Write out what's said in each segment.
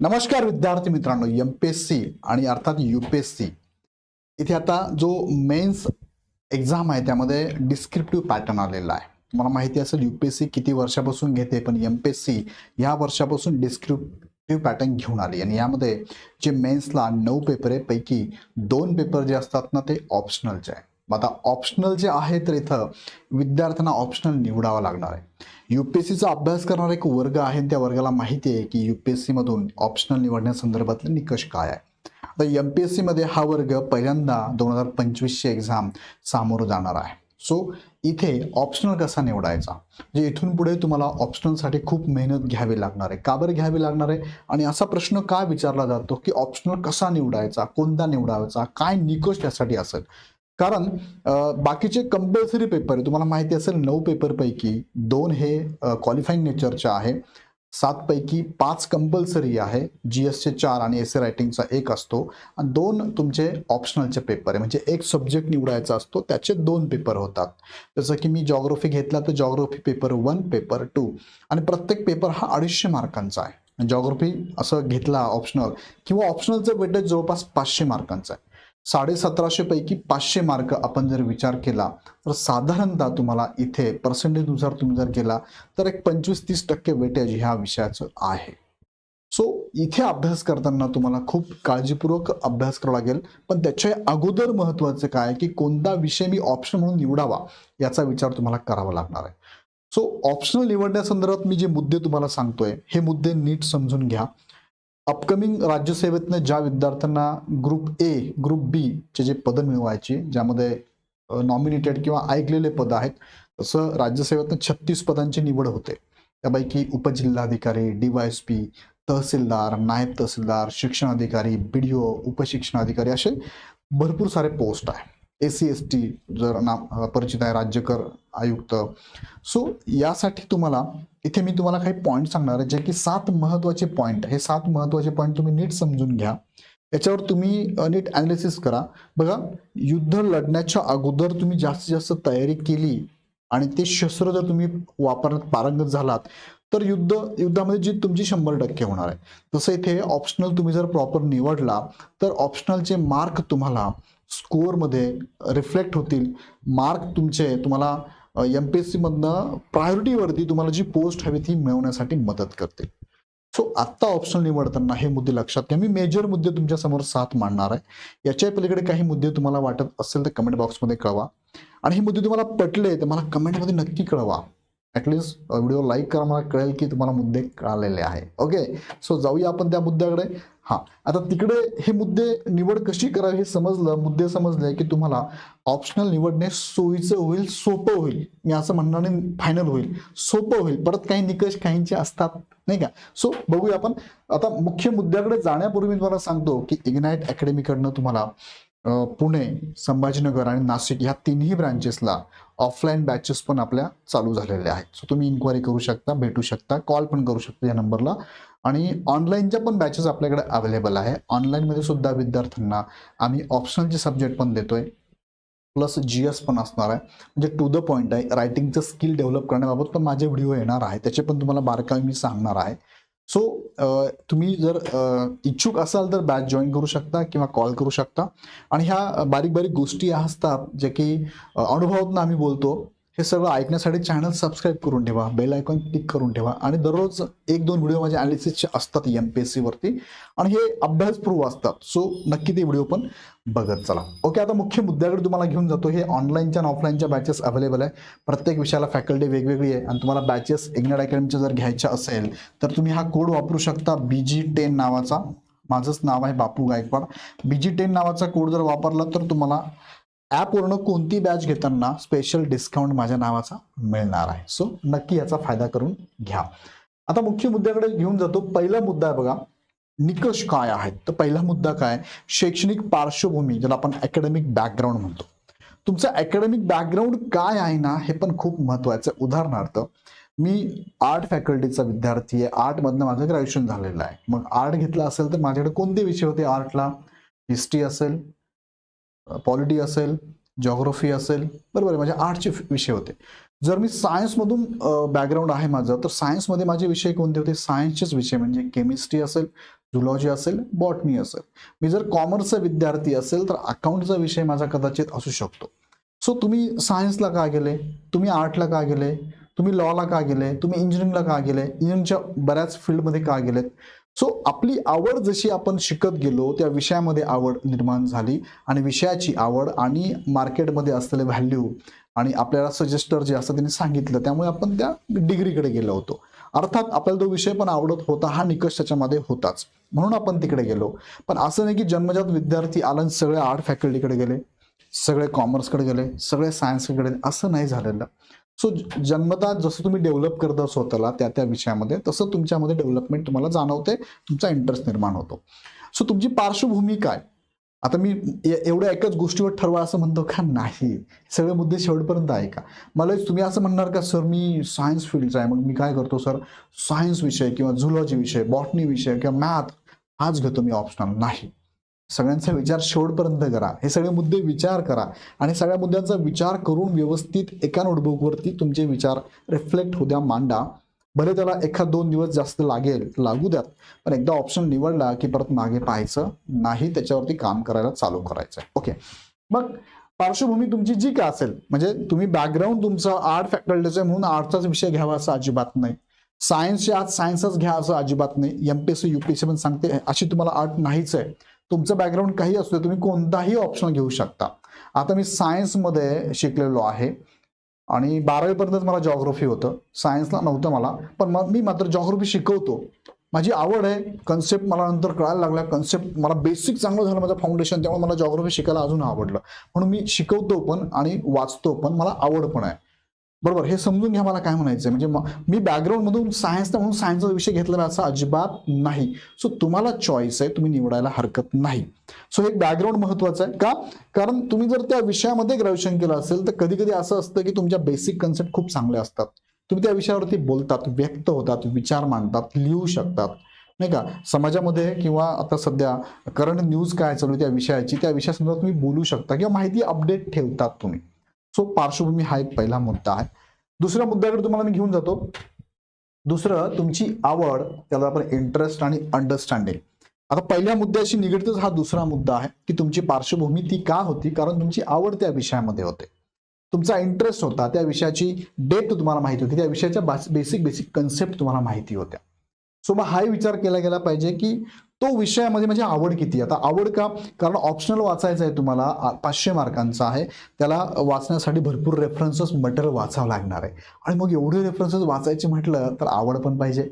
नमस्कार विद्यार्थी मित्रांनो एम पी एस सी आणि अर्थात यू पी एस सी इथे आता जो मेन्स एक्झाम आहे त्यामध्ये डिस्क्रिप्टिव्ह पॅटर्न आलेला आहे. तुम्हाला माहिती असेल यू पी एस सी किती वर्षापासून घेते पण एम पी एस सी ह्या वर्षापासून डिस्क्रिप्टिव्ह पॅटर्न घेऊन आली. आणि यामध्ये जे मेन्सला नऊ पेपर आहे पैकी दोन पेपर जे असतात ना ते ऑप्शनलचे आहे. मग आता ऑप्शनल जे आहे तर इथं विद्यार्थ्यांना ऑप्शनल निवडावं लागणार आहे. यू पी एस सीचा अभ्यास करणारा एक वर्ग आहे त्या वर्गाला माहिती आहे की यू पी एस सीमधून ऑप्शनल निवडण्यासंदर्भातले निकष काय आहे. आता एम पी एस सीमध्ये हा वर्ग पहिल्यांदा दोन हजार पंचवीसची एक्झाम सामोरं जाणार आहे. सो इथे ऑप्शनल कसा निवडायचा? म्हणजे इथून पुढे तुम्हाला ऑप्शनलसाठी खूप मेहनत घ्यावी लागणार आहे. का बरं घ्यावी लागणार आहे? आणि असा प्रश्न का विचारला जातो की ऑप्शनल कसा निवडायचा? कोणता निवडायचा? काय निकष त्यासाठी असेल? कारण बाकीचे कंपल्सरी पेपर तुम्हाला माहिती असेल नऊ पेपरपैकी दोन हे क्वालिफाईंग नेचरचे आहे. सातपैकी पाच कंपल्सरी आहे. जी एसचे चार आणि एस ए रायटिंगचा एक असतो. आणि दोन तुमचे ऑप्शनलचे पेपर आहे. म्हणजे एक सब्जेक्ट निवडायचा असतो त्याचे दोन पेपर होतात. जसं की मी जॉग्रफी घेतला तर geography paper one paper two आणि प्रत्येक पेपर हा अडीचशे मार्कांचा आहे. जॉग्रफी असं घेतला ऑप्शनल किंवा ऑप्शनलचं वेटेज जवळपास पाचशे मार्कांचा आहे. साडेसतराशे पैकी पाचशे मार्क आपण जर विचार केला तर साधारणतः तुम्हाला इथे पर्सेंटेजनुसार तुम्ही जर केला तर एक पंचवीस तीस टक्के वेटेज ह्या विषयाचं आहे. सो इथे अभ्यास करताना तुम्हाला खूप काळजीपूर्वक अभ्यास करावा लागेल पण त्याच्या अगोदर महत्त्वाचं काय की कोणता विषय मी ऑप्शन म्हणून निवडावा याचा विचार तुम्हाला करावा लागणार आहे. सो ऑप्शनल निवडण्यासंदर्भात मी जे मुद्दे तुम्हाला सांगतोय हे मुद्दे नीट समजून घ्या. अपकमिंग राज्यसेवेतनं ज्या विद्यार्थ्यांना ग्रुप ए ग्रुप बी चे जे पदं मिळवायची ज्यामध्ये नॉमिनेटेड किंवा ऐकलेले पद आहेत तसं राज्यसेवेतनं छत्तीस पदांची निवड होते. त्यापैकी उपजिल्हाधिकारी डीवायएसपी तहसीलदार नायब तहसीलदार शिक्षण अधिकारी बी डी ओ उपशिक्षणाधिकारी असे भरपूर सारे पोस्ट आहे ए सी एस टी जर नाम परिचित आहे राज्यकर आयुक्त. सो यासाठी तुम्हाला इथे मी तुम्हाला काही पॉईंट सांगणार आहे जे की सात महत्त्वाचे पॉईंट हे सात महत्त्वाचे पॉईंट तुम्ही नीट समजून घ्या. याच्यावर तुम्ही नीट ॲनालिसिस करा. बघा युद्ध लढण्याच्या अगोदर तुम्ही जास्तीत जास्त तयारी केली आणि ते शस्त्र जर तुम्ही वापरण्यात पारंगत झालात तर युद्ध युद्धामध्ये जी तुमची शंभर टक्के होणार आहे. तसं इथे ऑप्शनल तुम्ही जर प्रॉपर निवडला तर ऑप्शनलचे मार्क तुम्हाला स्कोअरमध्ये रिफ्लेक्ट होतील. मार्क तुमचे तुम्हाला एम पी एस सीमधनं प्रायोरिटीवरती तुम्हाला जी पोस्ट हवी ती मिळवण्यासाठी मदत करतील सो आत्ता ऑप्शनल निवडताना हे मुद्दे लक्षात घ्या. मी मेजर मुद्दे तुमच्यासमोर साथ सात मांडणार आहे. याच्या पलीकडे काही मुद्दे तुम्हाला वाटत असेल तर कमेंट बॉक्समध्ये कळवा. आणि हे मुद्दे तुम्हाला पटले तर मला कमेंटमध्ये नक्की कळवा. ॲटलिस्ट व्हिडिओ लाईक करा मला कळेल की तुम्हाला मुद्दे कळालेले आहे. ओके सो जाऊया आपण त्या मुद्द्याकडे. हां. आता तिकडे हे मुद्दे निवड कशी करावी हे समजलं मुद्दे समजले की तुम्हाला ऑप्शनल निवडणे सोयीचं होईल सोपं होईल. मी असं म्हणणार फायनल होईल. सोपं होईल. परत काही निकष काहींचे असतात नाही का? सो बघूया आपण. आता मुख्य मुद्द्याकडे जाण्यापूर्वी मी तुम्हाला सांगतो की इग्नाईट अकॅडमीकडनं तुम्हाला पुणे संभाजीनगर आणि नाशिक ह्या तिन्ही ब्रांचेसला ऑफलाईन बॅचेस पण आपल्या चालू झालेल्या आहेत. सो तुम्ही इन्क्वायरी करू शकता भेटू शकता कॉल पण करू शकता या नंबरला आणि ऑनलाईनच्या पण बॅचेस आपल्याकडे अवेलेबल आहे. ऑनलाईनमध्ये सुद्धा विद्यार्थ्यांना आम्ही ऑप्शनलचे सब्जेक्ट पण देतोय प्लस जी एस पण असणार आहे. म्हणजे टू द पॉईंट आहे. रायटिंगचं स्किल डेव्हलप करण्याबाबत पण माझे व्हिडिओ येणार आहे. त्याचे पण तुम्हाला बारकावे मी सांगणार आहे. सो uh, तुम्ही जर uh, इच्छुक असाल तर बॅच जॉईन करू शकता किंवा कॉल करू शकता. आणि ह्या uh, बारीक बारीक गोष्टी असतात जे की अनुभवातून आम्ही बोलतो. हे सगळं ऐकण्यासाठी चॅनल सबस्क्राईब करून ठेवा. बेल आयकॉन क्लिक करून ठेवा. आणि दररोज एक दोन व्हिडिओ माझ्या अनालिसिसचे असतात एम पी एस सीवरती आणि हे अभ्यासपूर्व असतात. सो नक्की ते व्हिडिओ पण बघत चला. ओके आता मुख्य मुद्द्याकडे तुम्हाला घेऊन जातो. हे ऑनलाईनच्या आणि ऑफलाईनच्या बॅचेस अवेलेबल आहे. प्रत्येक विषयाला फॅकल्टी वेगवेगळी आहे. आणि तुम्हाला बॅचेस इग्नेट अकॅडमीच्या जर घ्यायच्या असेल तर तुम्ही हा कोड वापरू शकता बी जी टेन नावाचा. माझंच नाव आहे Bapu Gaikwad. B G ten नावाचा कोड जर वापरला तर तुम्हाला ॲपवरनं कोणती बॅच घेताना स्पेशल डिस्काउंट माझ्या नावाचा मिळणार आहे. सो नक्की याचा फायदा करून घ्या. आता मुख्य मुद्द्याकडे घेऊन जातो. पहिला मुद्दा आहे बघा निकष काय आहेत? तर पहिला मुद्दा काय? शैक्षणिक पार्श्वभूमी ज्याला आपण अकॅडमिक बॅकग्राऊंड म्हणतो. तुमचं अकॅडमिक बॅकग्राऊंड काय आहे ना हे पण खूप महत्वाचं आहे. उदाहरणार्थ मी आर्ट फॅकल्टीचा विद्यार्थी आहे. आर्टमधनं माझं ग्रॅज्युएशन झालेलं आहे. मग आर्ट घेतला असेल तर माझ्याकडे कोणते विषय होते? आर्टला हिस्ट्री असेल पॉलिटी असेल जॉग्रफी असेल बरोबर आहे. म्हणजे माझे आर्टचे विषय होते. जर मी सायन्समधून बॅकग्राऊंड आहे माझं तर सायन्समध्ये माझे विषय कोणते होते? सायन्सचेच विषय म्हणजे केमिस्ट्री असेल झुलॉजी असेल बॉटनी असेल. मी जर कॉमर्सचा विद्यार्थी असेल तर अकाउंटचा विषय माझा कदाचित असू शकतो. सो तुम्ही सायन्सला का गेले? तुम्ही आर्टला का गेले? तुम्ही लॉला का गेले? तुम्ही इंजिनिअरिंगला का गेले? इंजिनिअरिंगच्या बऱ्याच फील्डमध्ये का गेलेत? सो आपली आवड जशी आपण शिकत गेलो त्या विषयामध्ये आवड निर्माण झाली आणि विषयाची आवड आणि मार्केटमध्ये असलेले व्हॅल्यू आणि आपल्याला सजेस्टर जे असतं त्यांनी सांगितलं त्यामुळे आपण त्या डिग्रीकडे गेलो होतो. अर्थात आपल्याला तो विषय पण आवडत होता हा निकष त्याच्यामध्ये होताच. म्हणून आपण तिकडे गेलो. पण असं नाही की जन्मजात विद्यार्थी आला सगळे आर्ट फॅकल्टीकडे गेले सगळे कॉमर्सकडे गेले सगळे सायन्सकडे गेले असं नाही झालेलं. सो जन्मता जसं तुम्ही डेव्हलप करता स्वतःला त्या त्या विषयामध्ये तसं तुमच्यामध्ये डेव्हलपमेंट तुम्हाला जाणवते तुमचा इंटरेस्ट निर्माण होतो. सो तुमची पार्श्वभूमी काय? आता मी एवढ्या एकाच गोष्टीवर ठरवा असं म्हणतो का? नाही. सगळे मुद्दे शेवटपर्यंत आहे का मला तुम्ही असं म्हणणार का सर मी सायन्स फील्डचा आहे. मग मी काय करतो सर सायन्स विषय किंवा झुलॉजी विषय बॉटनी विषय किंवा मॅथ हाच घेतो मी ऑप्शनल नाही. सगळ्यांचा विचार शेवटपर्यंत करा. हे सगळे मुद्दे विचार करा. आणि सगळ्या मुद्द्यांचा विचार करून व्यवस्थित एका नोटबुकवरती तुमचे विचार रिफ्लेक्ट होत्या मांडा. भले त्याला एखाद दोन दिवस जास्त लागेल लागू द्यात. पण एकदा ऑप्शन निवडला की परत मागे पाहायचं नाही त्याच्यावरती काम करायला चालू करायचं ओके मग पार्श्वभूमी तुमची जी काय असेल म्हणजे तुम्ही बॅकग्राऊंड तुमचं आर्ट फॅकल्टीचं आहे म्हणून आर्टचाच विषय घ्यावा असं अजिबात नाही. सायन्सचे आज सायन्सच घ्या असं अजिबात नाही. एमपीएससी युपीएससी पण सांगते अशी तुम्हाला आर्ट नाहीच आहे. तुमचं बॅकग्राऊंड काही असू दे तुम्ही कोणताही ऑप्शन घेऊ शकता. आता मी सायन्समध्ये शिकलेलो आहे. आणि बारावीपर्यंतच मला जॉग्रफी होतं. सायन्सला नव्हतं मला पण मग मी मात्र जॉग्रफी शिकवतो. माझी आवड आहे. कन्सेप्ट मला नंतर कळायला लागला. कन्सेप्ट मला बेसिक चांगलं झालं माझं फाउंडेशन त्यामुळे मला जॉग्रफी शिकायला अजून आवडलं. म्हणून मी शिकवतो पण आणि वाचतो पण. मला आवड पण आहे. बरोबर हे समजून घ्या मला काय म्हणायचं म्हणजे मी बॅकग्राऊंडमधून सायन्सचा म्हणून सायन्सचा विषय घेतलेला असा अजिबात नाही. सो तुम्हाला चॉईस आहे तुम्ही निवडायला हरकत नाही. सो हे बॅकग्राऊंड महत्वाचं आहे. का? कारण तुम्ही जर त्या विषयामध्ये ग्रॅज्युएशन केलं असेल तर कधी कधी असं असतं की तुमच्या बेसिक कन्सेप्ट खूप चांगले असतात. तुम्ही त्या विषयावरती बोलतात व्यक्त होतात विचार मांडतात लिहू शकतात. नाही का? समाजामध्ये किंवा आता सध्या करंट न्यूज काय चालू आहे त्या विषयाची त्या विषयासंदर्भात तुम्ही बोलू शकता किंवा माहिती अपडेट ठेवतात तुम्ही. सो पार्श्वभूमी हा एक पहिला मुद्दा आहे. दुसऱ्या मुद्द्याकडे तुम्हाला मी घेऊन जातो. दुसरं तुमची आवड त्याला आपण इंटरेस्ट आणि अंडरस्टँडिंग आता पहिल्या मुद्द्याशी निगडीतच हा दुसरा मुद्दा आहे की तुमची पार्श्वभूमी ती का होती? कारण तुमची आवड त्या विषयामध्ये होते. तुमचा इंटरेस्ट होता त्या विषयाची डेप्थ तुम्हाला माहिती होती त्या विषयाच्या बेसिक बेसिक कन्सेप्ट तुम्हाला माहिती होत्या. सो मग हाही विचार केला गेला पाहिजे की तो विषयामध्ये म्हणजे आवड किती आता आवड का? कारण ऑप्शनल वाचायचं आहे तुम्हाला पाचशे मार्कांचा आहे. त्याला वाचण्यासाठी भरपूर रेफरन्सेस मटेरियल वाचावं लागणार आहे. आणि मग एवढे रेफरन्सेस वाचायचे म्हटलं तर आवड पण पाहिजे.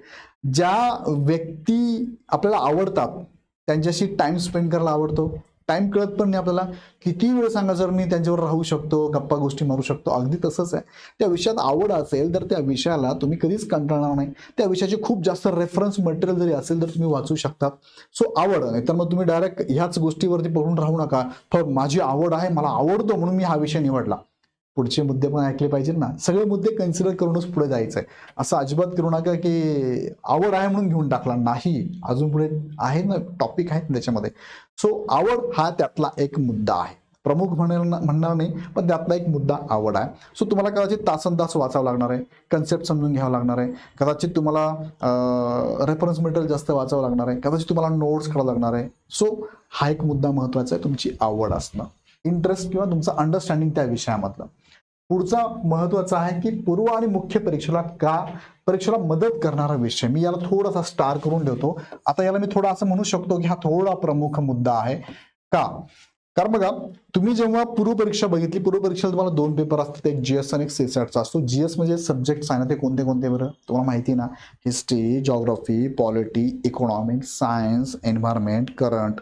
ज्या व्यक्ती आपल्याला आवडतात त्यांच्याशी टाइम स्पेंड करायला आवडतो. टाइम कळत पण नाही आपल्याला. किती वेळ सांगा जर मी त्यांच्यावर राहू शकतो गप्पा गोष्टी मारू शकतो अगदी तसंच आहे. त्या विषयात आवड असेल तर त्या विषयाला तुम्ही कधीच कंटाळणार नाही. त्या विषयाचे खूप जास्त रेफरन्स मटेरियल जरी असेल तर तुम्ही वाचू शकता. सो आवड. नाही तर मग तुम्ही डायरेक्ट ह्याच गोष्टीवरती पडून राहू नका. तर माझी आवड आहे मला आवडतो म्हणून मी हा विषय निवडला. पुढचे मुद्दे पण ऐकले पाहिजे ना. सगळे मुद्दे कन्सिडर करूनच पुढे जायचं आहे असं अजिबात करू नका की आवड आहे म्हणून घेऊन टाकला. नाही. अजून पुढे आहे ना टॉपिक आहेत ना त्याच्यामध्ये. सो आवड हा त्यातला एक मुद्दा आहे. प्रमुख म्हणेल म्हणणार नाही पण त्यातला एक मुद्दा आवड आहे. सो तुम्हाला कदाचित तासन तास वाचावं लागणार आहे. कन्सेप्ट समजून घ्यावं लागणार आहे. कदाचित तुम्हाला रेफरन्स मटेरियल जास्त वाचावं लागणार आहे. कदाचित तुम्हाला नोट्स करावं लागणार आहे. सो हा एक मुद्दा महत्त्वाचा आहे. तुमची आवड असणं. इंटरेस्ट किंवा तुमचं अंडरस्टँडिंग त्या विषयामधलं. पुढचा महत्त्वाचा आहे की पूर्व आणि मुख्य परीक्षेला का परीक्षेला मदत करणारा विषय. मी याला थोडासा स्टार करून ठेवतो. आता याला मी थोडा असं म्हणू शकतो की हा थोडा प्रमुख मुद्दा आहे. का? कारण बघा तुम्ही जेव्हा पूर्व परीक्षा बघितली पूर्व परीक्षेला तुम्हाला दोन पेपर असतात. एक जीएस आणि एक सीसॅटचा असतो. जीएस म्हणजे सब्जेक्ट आहे ना ते कोणते कोणते बरं? तुम्हाला माहिती आहे ना? History geography polity economics science environment current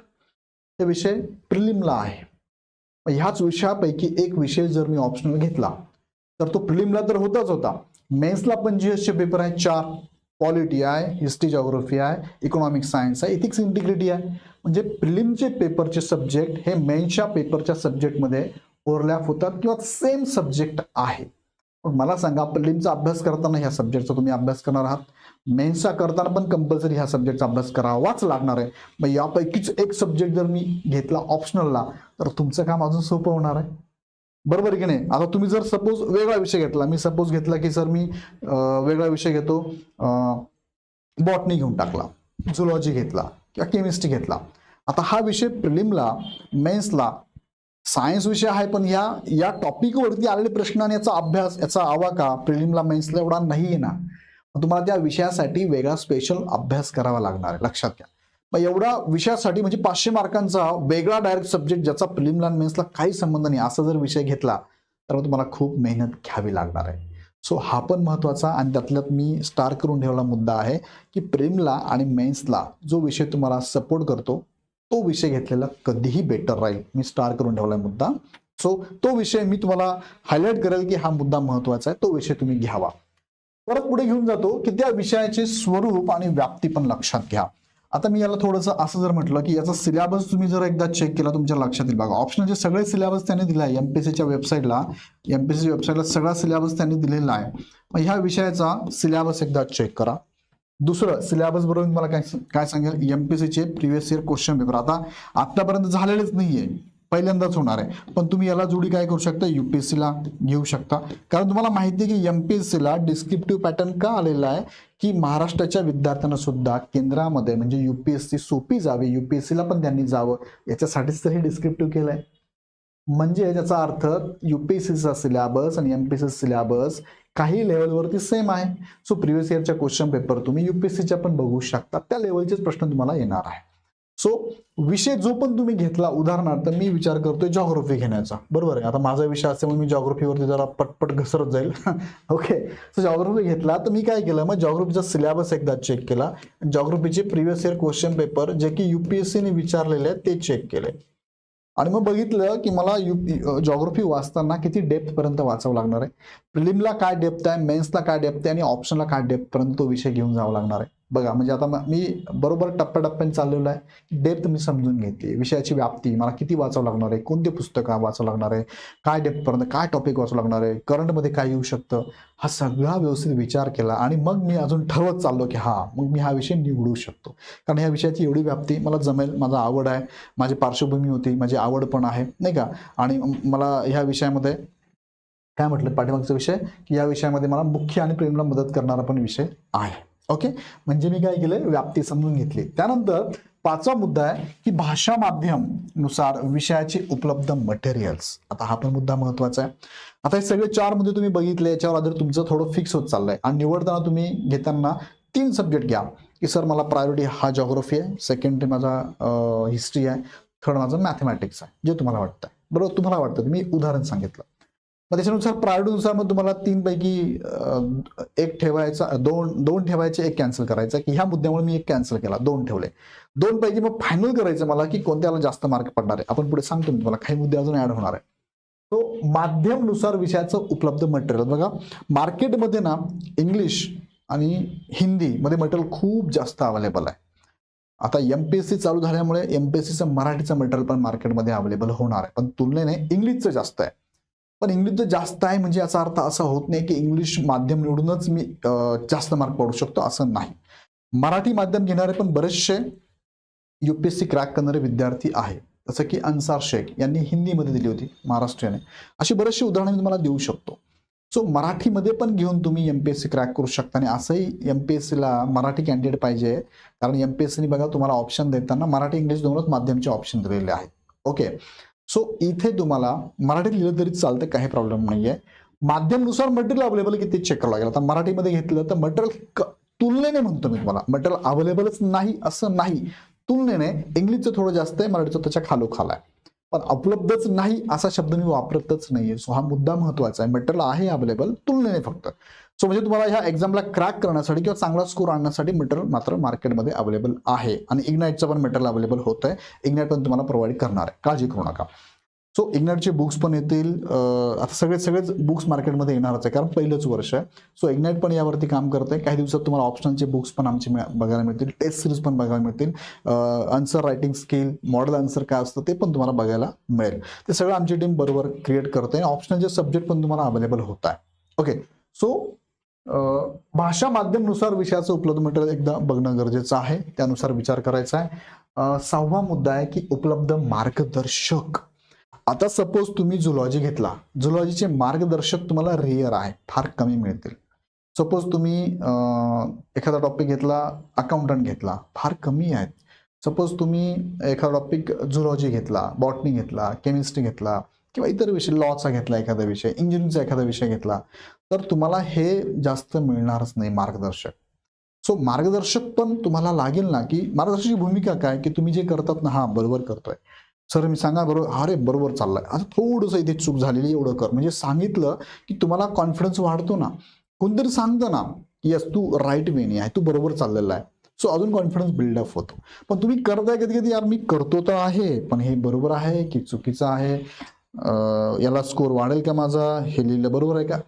हे विषय प्रिलिमला आहे. ह्याच विषयापैकी एक विषय जर मी ऑप्शनल घेतला तर तो प्रिलिमला तर होताच होता. मेन्सला पण जीएसचे पेपर आहे चार. पॉलिटी आहे हिस्ट्री जॉग्रफी आहे इकॉनॉमिक सायन्स आहे इथिक्स इंटिग्रिटी आहे. म्हणजे प्रिलिमचे पेपरचे सब्जेक्ट हे मेन्सच्या पेपरच्या सब्जेक्टमध्ये ओव्हरलॅप होतात किंवा सेम सब्जेक्ट आहे. पण मला सांगा प्रिलिमचा अभ्यास करताना ह्या सब्जेक्टचा तुम्ही अभ्यास करणार आहात? मेन्सचा करताना पण कंपल्सरी ह्या सब्जेक्टचा अभ्यास करावाच लागणार आहे. मग यापैकीच एक सब्जेक्ट जर मी घेतला ऑप्शनलला तर तुमचं काम अजून सोपं होणार आहे. बरोबर की नाही? आता तुम्ही जर सपोज वेगळा विषय घेतला मी सपोज घेतला की सर मी वेगळा विषय घेतो बॉटनी घेऊन टाकला झुलॉजी घेतला किंवा केमिस्ट्री घेतला. आता हा विषय प्रिलिमला मेन्सला सायन्स विषय आहे पण ह्या या टॉपिकवरती आलेले प्रश्न आणि याचा अभ्यास याचा आवाका प्रिलिमला मेन्सला एवढा नाही आहे ना. तुम्हाला त्या विषयासाठी वेगळा स्पेशल अभ्यास करावा लागणार आहे लक्षात घ्या. मग एवढा विषयासाठी म्हणजे पाचशे मार्कांचा वेगळा डायरेक्ट सब्जेक्ट ज्याचा प्रिलिमला मेन्सला काही संबंध नाही असा जर विषय घेतला तर मग तुम्हाला खूप मेहनत घ्यावी लागणार आहे. सो हा पण महत्त्वाचा आणि त्यातल्यात मी स्टार करून ठेवला मुद्दा आहे की प्रेमला आणि मेन्सला जो विषय तुम्हाला सपोर्ट करतो तो विषय घेतलेला कधीही बेटर राहील. मी स्टार करून ठेवला मुद्दा. सो तो विषय मी तुम्हाला हायलाईट करेल की हा मुद्दा महत्त्वाचा आहे तो विषय तुम्ही घ्यावा. परत पुढे घेऊन जातो की त्या विषयाचे स्वरूप आणि व्याप्ती पण लक्षात घ्या. आता मी याला थोडंसं असं जर म्हटलं की याचा सिलेबस तुम्ही जर एकदा चेक केला तुमच्या लक्षात येईल बघा ऑप्शनचे सगळे सिलेबस त्यांनी दिला आहे एमपीएससीच्या वेबसाईटला एमपीएससी वेबसाईटला सगळा सिलेबस त्यांनी दिलेला आहे. मग ह्या विषयाचा सिलेबस एकदा चेक करा. दुसरं सिलेबस बरोबर मला काय काय सांगेल? एमपीएससीचे प्रिव्हियस इयर क्वेश्चन पेपर आता आतापर्यंत झालेलेच नाहीये. पहिल्यांदाच होणार आहे. पण तुम्ही याला जोडी काय करू शकता? यू पी एस सीला घेऊ शकता. कारण तुम्हाला माहिती आहे की यम पी एस सीला डिस्क्रिप्टिव्ह पॅटर्न का आलेला आहे? की महाराष्ट्राच्या विद्यार्थ्यांना सुद्धा केंद्रामध्ये म्हणजे यू पी एस सी सोपी जावी यू पी एस सीला पण त्यांनी जावं याच्यासाठीच तर हे डिस्क्रिप्टिव्ह आहे म्हणजे याचा अर्थ यू पी एस सीचा सिलेबस आणि एम पी सी सिलेबस काही लेवलवरती सेम आहे. सो प्रिव्हियस इयरच्या क्वेश्चन पेपर तुम्ही यू पी एस सीच्या पण बघू शकता. त्या लेवलचेच प्रश्न तुम्हाला येणार आहे. सो विषय जो पण तुम्ही घेतला उदाहरणार्थ मी विचार करतोय जॉग्रफी घेण्याचा. बरोबर आहे? आता माझा विषय असल्यामुळे मी जॉग्रफीवरती जरा पटपट घसरत जाईल. ओके सो जॉग्रफी घेतला तर मी काय केलं? मग जॉग्रफीचा सिलेबस एकदा चेक केला. जॉग्रफीचे प्रिव्हियस इयर क्वेश्चन पेपर जे की युपीएससीने विचारलेले आहेत ते चेक केले. आणि मग बघितलं की मला यू जॉग्रफी वाचताना किती डेप्थ पर्यंत वाचावं लागणार आहे? प्रिलिमला काय डेप्थ आहे? मेन्सला काय डेप्थ आहे? आणि ऑप्शनला काय डेप्थपर्यंत तो विषय घेऊन जावा लागणार आहे? बघा म्हणजे आता मी बरोबर टप्प्याटप्प्याने चाललेलो आहे. डेप्थ मी समजून घेते. विषयाची व्याप्ती मला किती वाचावं लागणार आहे? कोणते पुस्तकं वाचावं लागणार आहे? काय डेप्थपर्यंत काय टॉपिक वाचावं लागणार आहे? करंटमध्ये काय येऊ शकतं? हा सगळा व्यवस्थित विचार केला आणि मग मी अजून ठरवत चाललो की हा मग मी हा विषय निवडू शकतो. कारण ह्या विषयाची एवढी व्याप्ती मला जमेल माझा आवड आहे माझी पार्श्वभूमी होती माझी आवड पण आहे नाही का? आणि मला ह्या विषयामध्ये काय म्हटलं पाठीमागचा विषय? की या विषयामध्ये मला मुख्य आणि प्रेमला मदत करणारा पण विषय आहे. ओके म्हणजे मी काय केलं व्याप्ती समजून घेतली. त्यानंतर पाचवा मुद्दा आहे की भाषा माध्यमनुसार विषयाचे उपलब्ध मटेरियल्स आता हा पण मुद्दा महत्त्वाचा आहे. आता हे सगळे चार मुद्दे तुम्ही बघितले याच्यावर आधार तुमचं थोडं फिक्स होत चाललंय. आणि निवडताना तुम्ही घेताना तीन सब्जेक्ट घ्या. की सर मला प्रायोरिटी हा जॉग्रफी आहे. सेकंड माझा हिस्ट्री आहे. थर्ड माझं मॅथमॅटिक्स आहे. जे तुम्हाला वाटतं बरोबर? तुम्हाला वाटतं मी उदाहरण सांगितलं. मग त्याच्यानुसार प्रायोरिटीनुसार मग तुम्हाला तीनपैकी एक ठेवायचा दोन दोन ठेवायचे एक कॅन्सल करायचा. की ह्या मुद्द्यामुळे मी एक कॅन्सल केला दोन ठेवले. दोन पैकी मग फायनल करायचं मला की कोणत्याला जास्त मार्क पडणार आहे. आपण पुढे सांगतो मी तुम्हाला काही मुद्दे अजून ऍड होणार आहे तो माध्यमनुसार विषयाचं उपलब्ध मटेरियल बघा मार्केटमध्ये ना इंग्लिश आणि हिंदीमध्ये मटेरियल खूप जास्त अवेलेबल आहे. आता एम पी एस सी चालू झाल्यामुळे एम पी एस सीचं मराठीचं मटेरियल पण मार्केटमध्ये अवेलेबल होणार आहे. पण तुलनेने इंग्लिशचं जास्त आहे. पण इंग्लिशचं जास्त आहे म्हणजे याचा अर्थ असा होत नाही की इंग्लिश माध्यम निवडूनच मी जास्त मार्क पडू शकतो असं नाही. मराठी माध्यम घेणारे पण बरेचसे सी क्रॅक करणारे विद्यार्थी आहे जसं की अन्सार शेख यांनी हिंदीमध्ये दिली होती महाराष्ट्रीयने. अशी बरेचशी उदाहरणं मी तुम्हाला देऊ शकतो. सो मराठीमध्ये पण घेऊन तुम्ही M P S C crack करू शकता आणि असंही एम पी एस सीला मराठी कॅन्डिडेट पाहिजे. कारण एम पी एस सीने बघा तुम्हाला ऑप्शन देताना मराठी इंग्लिश दोनच माध्यमचे ऑप्शन दिलेले आहेत. ओके सो इथे तुम्हाला मराठीत लिहिलं तरी चालतं काही प्रॉब्लेम नाही आहे माध्यमनुसार मटेरियल अवेलेबल किती चेक करावं लागेल. आता मराठीमध्ये घेतलं तर मटेरियल तुलनेने म्हणतो मी तुम्हाला. मटेरियल अवेलेबलच नाही असं नाही. तुलनेने इंग्लिशचं थोडं जास्त आहे मराठीचं त्याच्या खालोखाल आहे. पण उपलब्धच नाही असा शब्द मी वापरतच नाहीये. सो हा मुद्दा महत्त्वाचा आहे. मटेरियल आहे अवेलेबल तुलनेने फक्त. सो म्हणजे तुम्हाला ह्या एक्झामला क्रॅक करण्यासाठी किंवा चांगला स्कोर आणण्यासाठी मटेरियल मात्र मार्केटमध्ये अवेलेबल आहे. आणि इग्नाईटचं पण मटेरियल अवेलेबल होतं आहे इग्नाईट पण तुम्हाला प्रोव्हाइड करणार आहे. काळजी करू नका. सो इग्नाईटचे बुक्स पण येतील. आता सगळे सगळेच बुक्स मार्केटमध्ये येणारच आहे कारण पहिलंच वर्ष आहे. सो इग्नाईट पण यावरती काम करत आहे काही दिवसात तुम्हाला ऑप्शनचे बुक्स पण आमचे बघायला मिळतील. टेस्ट सिरीज पण बघायला मिळतील. Answer writing skill model answer काय असतं ते पण तुम्हाला बघायला मिळेल. ते सगळं आमची टीम बरोबर क्रिएट करते आणि ऑप्शनचे सब्जेक्ट पण तुम्हाला अवेलेबल होत आहे. ओके सो भाषा माध्यमनुसार विषयाचं उपलब्ध मटेरियल एकदा बघणं गरजेचं आहे. त्यानुसार विचार करायचा आहे. सहावा मुद्दा आहे की उपलब्ध मार्गदर्शक. आता सपोज तुम्ही झुलॉजी घेतला. झुलॉजीचे मार्गदर्शक तुम्हाला रेअर आहे फार कमी मिळतील. सपोज तुम्ही एखादा टॉपिक घेतला अकाउंटंट घेतला. फार कमी आहेत. सपोज तुम्ही एखादा टॉपिक झुलॉजी घेतला बॉटनी घेतला केमिस्ट्री घेतला किंवा इतर विषय लॉचा घेतला एखादा विषय इंजिनिअरिंगचा एखादा विषय घेतला तर तुम्हाला हे जास्त मिळणारच नाही मार्गदर्शक. सो मार्गदर्शक पण तुम्हाला लागेल ना की मार्गदर्शकाची भूमिका काय? की तुम्ही जे करतात ना हा बरोबर करतोय. सर मी सांगा बरोबर. अरे बरोबर चाललंय. आता थोडंसं इथे चूक झालेली एवढं कर. म्हणजे सांगितलं की तुम्हाला कॉन्फिडन्स वाढतो ना. कोणतरी सांगतं ना की यस तू राईट वेनी आहे तू बरोबर चाललेला आहे. सो अजून कॉन्फिडन्स बिल्डअप होतो. पण तुम्ही करताय कधी कधी यार मी करतो तर आहे पण हे बरोबर आहे की चुकीचं आहे? याला स्कोर वाढेल का माझा? हे लिहिलं बरोबर आहे का?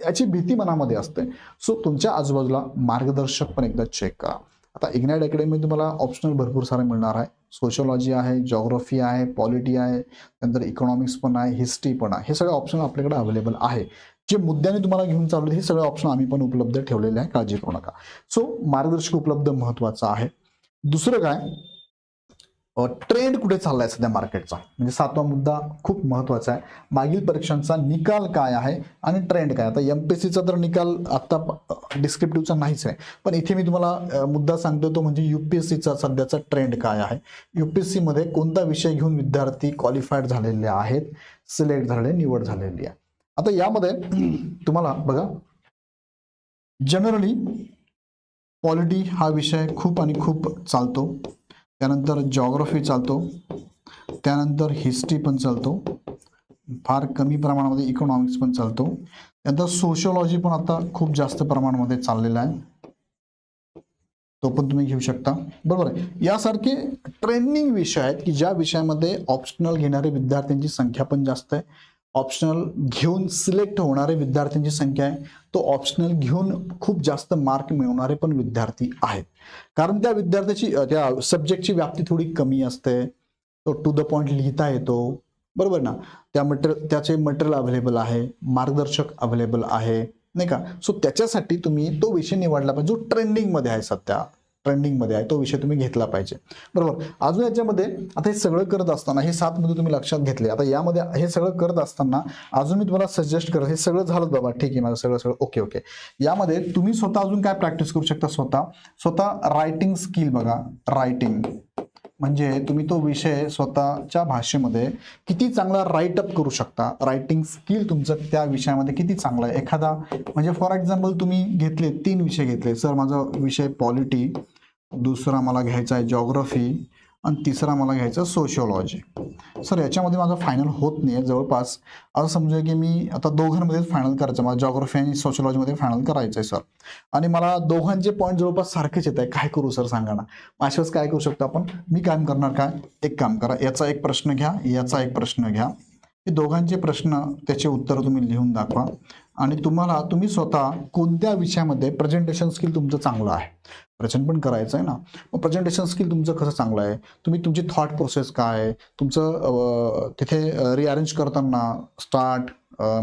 याची भीती मनामध्ये असते. सो तुमच्या आजूबाजूला मार्गदर्शक पण एकदा चेक करा. आता इग्नाइट अकॅडमी तुम्हाला ऑप्शनल भरपूर सारे मिळणार आहे. सोशोलॉजी आहे जॉग्रफी आहे पॉलिटी आहे त्यानंतर इकॉनॉमिक्स पण आहे हिस्ट्री पण आहे. हे सगळे ऑप्शन आपल्याकडे अवेलेबल आहे. जे मुद्द्याने तुम्हाला घेऊन चालले हे सगळे ऑप्शन आम्ही पण उपलब्ध ठेवलेले आहे. काळजी करू नका. सो मार्गदर्शक उपलब्ध महत्वाचं आहे. दुसरं काय? ट्रेंड कुठे चाललाय सध्या मार्केटचा म्हणजे सातवा मुद्दा खूप महत्त्वाचा आहे. मागील परीक्षांचा निकाल काय आहे आणि ट्रेंड काय आता एमपीएससीचा तर निकाल आता डिस्क्रिप्टिव्हचा नाहीच आहे. पण इथे मी तुम्हाला मुद्दा सांगतो तो म्हणजे युपीएससीचा सध्याचा ट्रेंड काय आहे? युपीएससी मध्ये कोणता विषय घेऊन विद्यार्थी क्वालिफाईड झालेले आहेत? सिलेक्ट झालेले निवड झालेली आहे. आता यामध्ये तुम्हाला बघा जनरली पॉलिटी हा विषय खूप आणि खूप चालतो. त्यानंतर जॉग्रफी चालतो. त्यानंतर हिस्ट्री पण चालतो. फार कमी प्रमाणामध्ये इकॉनॉमिक्स पण चालतो. त्यानंतर सोशिओलॉजी पण आता खूप जास्त प्रमाणामध्ये चाललेला आहे. तो पण तुम्ही घेऊ शकता. बरोबर आहे. यासारखे ट्रेंडिंग विषय आहेत की ज्या विषयामध्ये ऑप्शनल घेणारे विद्यार्थ्यांची संख्या पण जास्त आहे. ऑप्शनल घेऊन सिलेक्ट होणारे विद्यार्थ्यांची संख्या आहे. तो ऑप्शनल घेऊन खूप जास्त मार्क मिळवणारे पण विद्यार्थी आहेत. कारण त्या विद्यार्थ्याची त्या सब्जेक्टची व्याप्ती थोडी कमी असते. तो टू द पॉइंट लिहिता येतो. बरोबर ना? त्या मटेरियल त्याचे मटेरियल अवेलेबल आहे. मार्गदर्शक अवेलेबल आहे. नाही का? सो त्याच्यासाठी तुम्ही तो विषय निवडला पाहिजे जो ट्रेंडिंगमध्ये आहे सध्या. ट्रेंडिंगमध्ये आहे तो विषय तुम्ही घेतला पाहिजे. बरोबर? अजून याच्यामध्ये आता हे सगळं करत असताना हे सात मुद्दे तुम्ही लक्षात घेतले. आता यामध्ये हे सगळं करत असताना अजून मी तुम्हाला सजेस्ट करत हे सगळं झालं बाबा. ठीक आहे माझं सगळं सगळं ओके ओके यामध्ये तुम्ही स्वतः अजून काय प्रॅक्टिस करू शकता स्वतः? स्वतः रायटिंग स्किल बघा. रायटिंग म्हणजे तुम्ही तो विषय स्वतःच्या भाषेमध्ये किती चांगला राईटअप करू शकता. रायटिंग स्किल तुमचं त्या विषयामध्ये किती चांगलं आहे. एखादा म्हणजे फॉर एक्झाम्पल तुम्ही घेतले तीन विषय घेतले. सर माझा विषय पॉलिटी दुसरा मला घ्यायचा आहे जॉग्रफी आणि तिसरा मला घ्यायचा सोशिओलॉजी सर याच्यामध्ये माझं फायनल होत नाही आहे जवळपास. असं समजूया की मी आता दोघांमध्येच फायनल करायचं मला जॉग्रफी आणि सोशिओलॉजीमध्ये फायनल करायचं आहे सर आणि मला दोघांचे पॉईंट जवळपास सारखेच येत आहे काय करू सर सांगा ना. मग काय करू शकतो आपण? मी काम करणार काय एक काम करा. याचा एक प्रश्न घ्या. याचा एक प्रश्न घ्या. हे दोघांचे प्रश्न त्याचे उत्तर तुम्ही लिहून दाखवा. आणि तुम्हाला तुम्ही स्वतः कोणत्या विषयामध्ये प्रेझेंटेशन स्किल तुमचं चांगलं आहे? प्रेझेंट पण करायचं आहे ना. मग प्रेझेंटेशन स्किल तुमचं कसं चांगलं आहे? तुम्ही तुमची थॉट प्रोसेस काय आहे? तुमचं तिथे रिअरेंज करताना स्टार्ट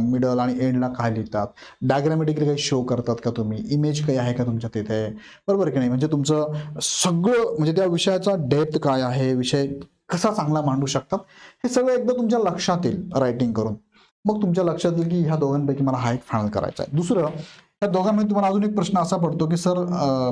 मिडल आणि एंडला काय लिहितात? डायग्रॅमॅटिकली काही शो करतात का तुम्ही? इमेज काही आहे का तुमच्या तिथे? बरोबर की नाही? म्हणजे तुमचं सगळं म्हणजे त्या विषयाचा डेप्थ काय आहे? विषय कसा चांगला मांडू शकतात? हे सगळं एकदा तुमच्या लक्षात येईल रायटिंग करून. मग तुमच्या लक्षात येईल की ह्या दोघांपैकी मला हा एक फायनल करायचा आहे. दुसरं या दोघांमध्ये तुम्हाला अजून एक प्रश्न असा पडतो की सर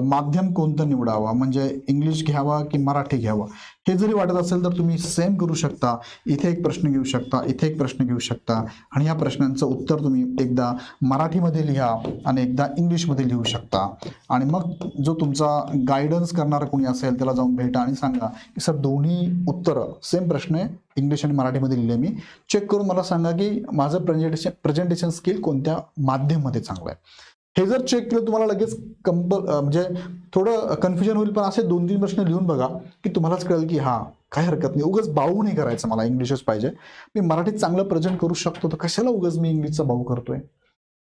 माध्यम कोणतं निवडावा? म्हणजे इंग्लिश घ्यावा की मराठी घ्यावा? हे जरी वाटत असेल तर तुम्ही सेम करू शकता. इथे एक प्रश्न घेऊ शकता इथे एक प्रश्न घेऊ शकता. आणि या प्रश्नांचं उत्तर तुम्ही एकदा मराठीमध्ये लिहा आणि एकदा इंग्लिशमध्ये लिहू शकता. आणि मग जो तुमचा गायडन्स करणारा कोणी असेल त्याला जाऊन भेटा आणि सांगा की सर दोन्ही उत्तरं सेम प्रश्न इंग्लिश आणि मराठीमध्ये लिहिले मी. चेक करून मला सांगा की माझं प्रेझेंटेशन प्रेझेंटेशन स्किल कोणत्या माध्यममध्ये चांगलं आहे. हे जर चेक केलं तुम्हाला लगेच कंपल म्हणजे थोडं कन्फ्युजन होईल पण असे दोन तीन प्रश्न लिहून बघा की तुम्हालाच कळेल की हा काय हरकत नाही. उगाच बाऊ नाही करायचं मला इंग्लिशच पाहिजे. मी मराठीत चांगलं प्रेझेंट करू शकतो तर कशाला उगाच मी इंग्लिशचा भाऊ करतोय?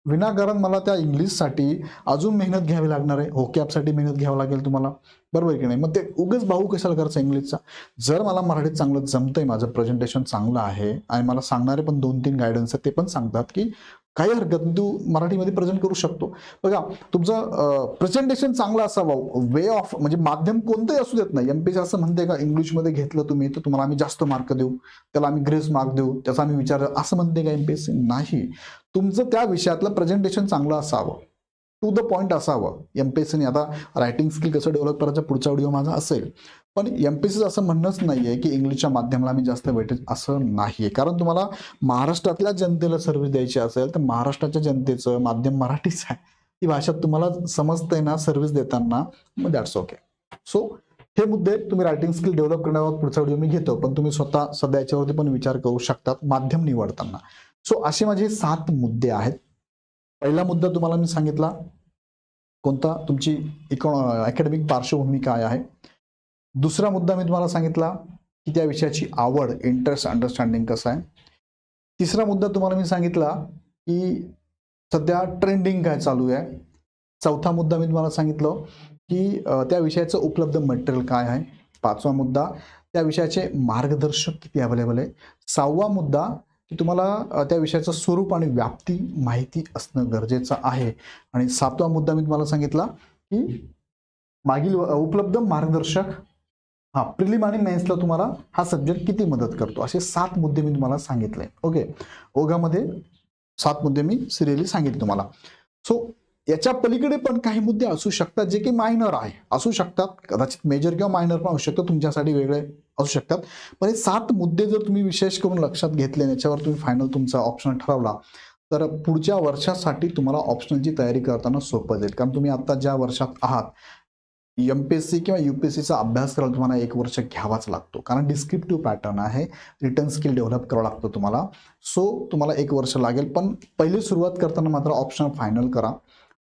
विनाकारण मला त्या इंग्लिशसाठी अजून मेहनत घ्यावी लागणार आहे. होकॅपसाठी मेहनत घ्यावं लागेल तुम्हाला. बरोबर आहे की नाही? मग ते उगाच भाऊ कशाला करायचं इंग्लिशचा जर मला मराठीत चांगलं जमतंय माझं प्रेझेंटेशन चांगलं आहे आणि मला सांगणारे पण दोन तीन गायडन्स आहेत ते पण सांगतात की काही हरकत तू मराठीमध्ये प्रेझेंट करू शकतो. बघा तुमचं प्रेझेंटेशन चांगलं असावं. वे ऑफ म्हणजे माध्यम कोणतंही असू देत नाही. एमपीसी असं म्हणते का इंग्लिशमध्ये घेतलं तुम्ही तर तुम्हाला आम्ही जास्त मार्क देऊ. त्याला आम्ही ग्रेस मार्क देऊ. त्याचा आम्ही विचार असं म्हणते का एमपीएससी नाही. तुमचं त्या विषयातलं प्रेझेंटेशन चांगलं असावं. टू द पॉईंट असावं. एम पी एस सीने आता रायटिंग स्किल कसं डेव्हलप करायचं पुढचा व्हिडिओ माझा असेल. पण एम पी सीचं असं म्हणणंच नाही आहे की इंग्लिशच्या माध्यमाला मी जास्त वेटेज असं नाही आहे कारण तुम्हाला महाराष्ट्रातल्या जनतेला सर्व्हिस द्यायची असेल तर महाराष्ट्राच्या जनतेचं माध्यम मराठीच आहे. ती भाषा तुम्हाला समजते ना सर्व्हिस देताना मग दॅट्स ओके सो हे मुद्दे तुम्ही रायटिंग स्किल डेव्हलप करण्यावर पुढचा व्हिडिओ मी घेतो पण तुम्ही स्वतः सध्या याच्यावरती पण विचार करू शकतात माध्यम निवडताना. सो असे माझे सात मुद्दे आहेत. पहिला मुद्दा तुम्हाला मी सांगितला कोणता? तुमची इकॉ अकॅडमिक पार्श्वभूमी काय आहे? दुसरा मुद्दा मी तुम्हाला सांगितला की त्या विषयाची आवड इंटरेस्ट अंडरस्टँडिंग कसं आहे? तिसरा मुद्दा तुम्हाला मी सांगितला की सध्या ट्रेंडिंग काय चालू आहे? चौथा मुद्दा मी तुम्हाला सांगितलं की त्या विषयाचं उपलब्ध मटेरियल काय आहे? पाचवा मुद्दा त्या विषयाचे मार्गदर्शक किती अवेलेबल आहे? सहावा मुद्दा की तुम्हाला त्या विषयाचं स्वरूप आणि व्याप्ती माहिती असणं गरजेचं आहे. आणि सातवा मुद्दा मी तुम्हाला सांगितला की मागील उपलब्ध मार्गदर्शक हा प्रिलिम आणि मेन्सला तुम्हाला हा सब्जेक्ट किती मदत करतो? असे सात मुद्दे मी तुम्हाला सांगितले. ओके ओघामध्ये सात मुद्दे मी सिरियली सांगितले तुम्हाला. सो याच्या पलीकडे पण काही मुद्दे असू शकतात जे की मायनर आहे. असू शकतात. कदाचित मेजर किंवा मायनर पण असू शकतात. तुमच्यासाठी वेगळे असू शकतात. पण हे सात मुद्दे जर तुम्ही विशेष करून लक्षात घेतले याच्यावर तुम्ही फायनल तुमचा ऑप्शन ठरवला तर पुढच्या वर्षासाठी तुम्हाला ऑप्शनची तयारी करताना सोपं जाईल. कारण तुम्ही आता ज्या वर्षात आहात एम पी एस सी किंवा यू पी एस सीचा अभ्यास करायला तुम्हाला एक वर्ष घ्यावाच लागतो. कारण डिस्क्रिप्टिव्ह पॅटर्न आहे. रिटर्न स्किल डेव्हलप करावं लागतं तुम्हाला. सो तुम्हाला एक वर्ष लागेल. पण पहिली सुरुवात करताना मात्र ऑप्शन फायनल करा.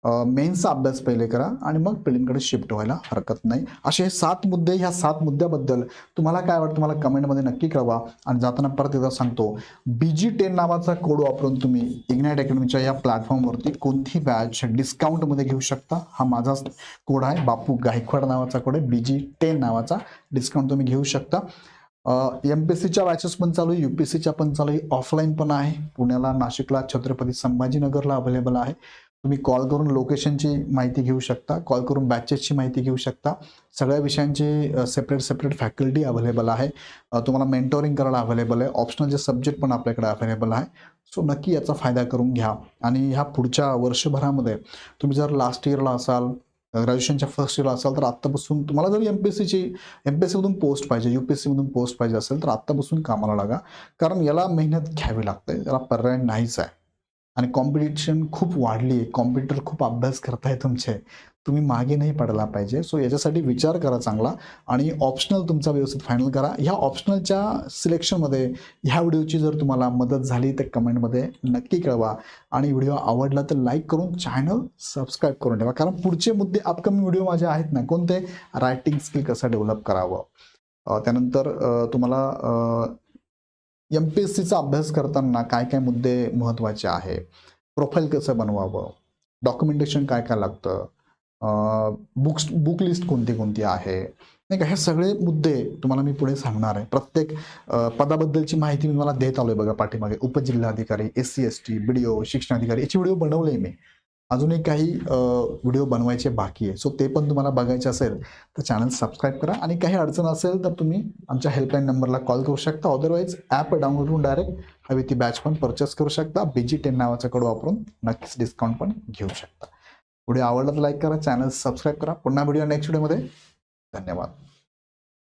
मेन्सचा अभ्यास पहिले करा आणि मग प्रिलिमकडे शिफ्ट व्हायला हरकत नाही. असे सात मुद्दे ह्या सात मुद्द्याबद्दल तुम्हाला काय वाटतं मला कमेंटमध्ये नक्की कळवा. आणि जाताना परत एकदा सांगतो बी जी टेन नावाचा कोड वापरून तुम्ही इग्नाईट अकॅडमीच्या या प्लॅटफॉर्मवरती कोणती बॅच डिस्काउंटमध्ये घेऊ शकता. हा माझाच कोड आहे बापू गायकवाड नावाचा कोड आहे. बी जी टेन नावाचा डिस्काउंट तुम्ही घेऊ शकता. एम पी सीच्या बॅचेस पण चालू आहे यू पी सीच्या पण चालू आहे ऑफलाईन पण आहे. पुण्याला नाशिकला छत्रपती संभाजीनगरला अवेलेबल आहे. तुम्ही कॉल करून लोकेशनची माहिती घेऊ शकता कॉल करून बॅचेसची माहिती घेऊ शकता. सगळ्या विषयांची सेपरेट सेपरेट फॅकल्टी अवेलेबल आहे. तुम्हाला मेंटोरिंग करायला अवेलेबल आहे. ऑप्शनल जे सब्जेक्ट पण आपल्याकडे अवेलेबल आहे. सो नक्की याचा फायदा करून घ्या. आणि ह्या पुढच्या वर्षभरामध्ये तुम्ही जर लास्ट इयरला असाल ग्रॅज्युएशनच्या फर्स्ट इयरला असाल तर आत्तापासून तुम्हाला जर एम पी एस सीची एम पी एस सीमधून पोस्ट पाहिजे यू पी एस सीमधून पोस्ट पाहिजे असेल तर आत्तापासून कामाला लागा. कारण याला मेहनत घ्यावी लागते. याला पर्याय नाहीच आहे. आणि कॉम्पिटिशन खूप वाढली. आहे कॉम्प्युटर खूप अभ्यास करताय तुमचे. तुम्ही मागे नाही पडला पाहिजे. सो याच्यासाठी विचार करा चांगला. आणि ऑप्शनल तुमचा व्यवस्थित फायनल करा. ह्या ऑप्शनलच्या सिलेक्शनमध्ये ह्या व्हिडिओची जर तुम्हाला मदत झाली तर कमेंटमध्ये नक्की कळवा. आणि व्हिडिओ आवडला तर लाईक करून चॅनल सबस्क्राईब करून ठेवा. कारण पुढचे मुद्दे अपकमिंग व्हिडिओ माझे आहेत ना कोणते? रायटिंग स्किल कसं डेव्हलप करावं? त्यानंतर तुम्हाला एम पी एस सीचा अभ्यास करताना काय काय मुद्दे महत्त्वाचे आहे? प्रोफाईल कसं बनवावं? डॉक्युमेंटेशन काय काय लागतं? बुक्स बुक लिस्ट कोणती कोणती आहे? नाही का हे सगळे मुद्दे तुम्हाला मी पुढे सांगणार आहे. प्रत्येक पदाबद्दलची माहिती मी मला देत आलो आहे बघा पाठीमागे. उपजिल्हाधिकारी S C S T B D O शिक्षण अधिकारी याची व्हिडिओ बनवले मी. अजूनही काही व्हिडिओ बनवायचे बाकी आहे. सो ते पण तुम्हाला बघायचे असेल तर चॅनल सबस्क्राईब करा. आणि काही अडचण असेल तर तुम्ही आमच्या हेल्पलाईन नंबरला कॉल करू शकता. अदरवाईज ॲप डाउनलोड करून डायरेक्ट हवी ती बॅच पण परचेस करू शकता. बीजी टेन नावाचा कोड वापरून नक्कीच डिस्काउंट पण घेऊ शकता. व्हिडिओ आवडला तर लाईक करा चॅनल सबस्क्राईब करा. पुन्हा व्हिडिओ नेक्स्ट व्हिडिओमध्ये धन्यवाद.